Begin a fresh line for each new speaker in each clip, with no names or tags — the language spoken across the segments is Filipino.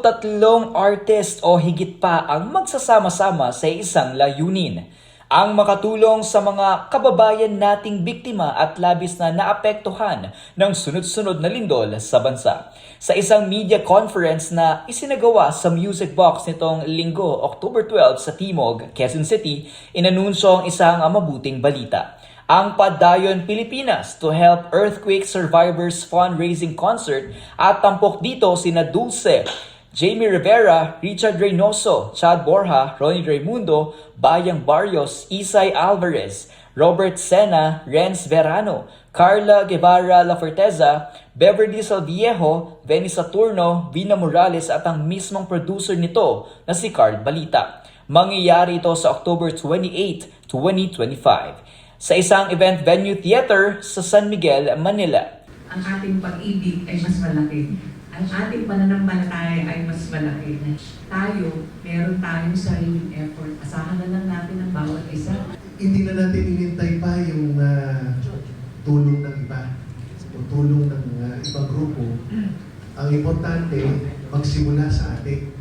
tatlong artist o higit pa ang magsasama-sama sa isang layunin. Ang makatulong sa mga kababayan nating biktima at labis na naapektuhan ng sunod-sunod na lindol sa bansa. Sa isang media conference na isinagawa sa Music Box nitong linggo, October 12 sa Timog, Quezon City, inanunsyo ang isang mabuting balita ang Padayon Pilipinas to help earthquake survivors fundraising concert at tampok dito sina Dulce, Jamie Rivera, Richard Reynoso, Chad Borja, Ronnie Raimundo, Bayang Barrios, Isay Alvarez, Robert Sena, Renz Verano, Carla Guevara La Forteza, Beverly Salviejo, Benny Saturno, Vina Morales at ang mismong producer nito na si Carl Balita. Mangyayari ito sa October 28, 2025 sa isang event venue theater sa San Miguel, Manila.
ang ating pag-ibig ay mas malaki. Ang ating pananampalataya ay mas malaki. Tayo, meron tayong sariling effort. Asahan na lang natin ang bawat isa.
hindi na natin inintay pa yung ah, tulong ng iba o tulong ng ah, ibang grupo. Ang importante, magsimula sa atin.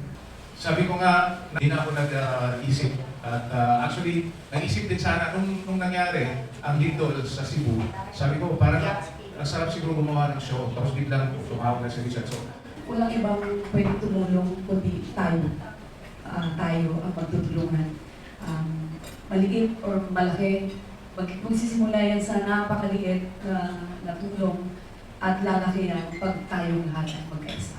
Sabi ko nga, hindi na ako nag-isip. At uh, actually, nag-isip din sana nung, nung nangyari ang lindol sa Cebu. Sabi ko, parang ang sarap siguro gumawa ng show. Tapos biglang tumawag na si Richard. So,
walang ibang pwedeng tumulong kundi tayo. Ah, tayo ang magtutulungan. Um, maliit or malaki, mag magsisimula yan sa napakaliit na, na tulong at lalaki yan pag tayong lahat ay magkaisa.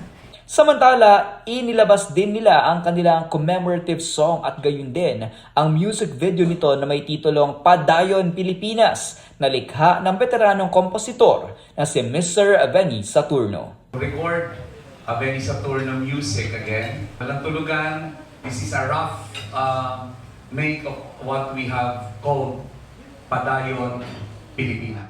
Samantala, inilabas din nila ang kanilang commemorative song at gayon din ang music video nito na may titulong Padayon Pilipinas na likha ng veteranong kompositor na si Mr. Benny Saturno.
record a Benny Saturno music again. Walang tulugan. This is a rough uh, make of what we have called Padayon Pilipinas.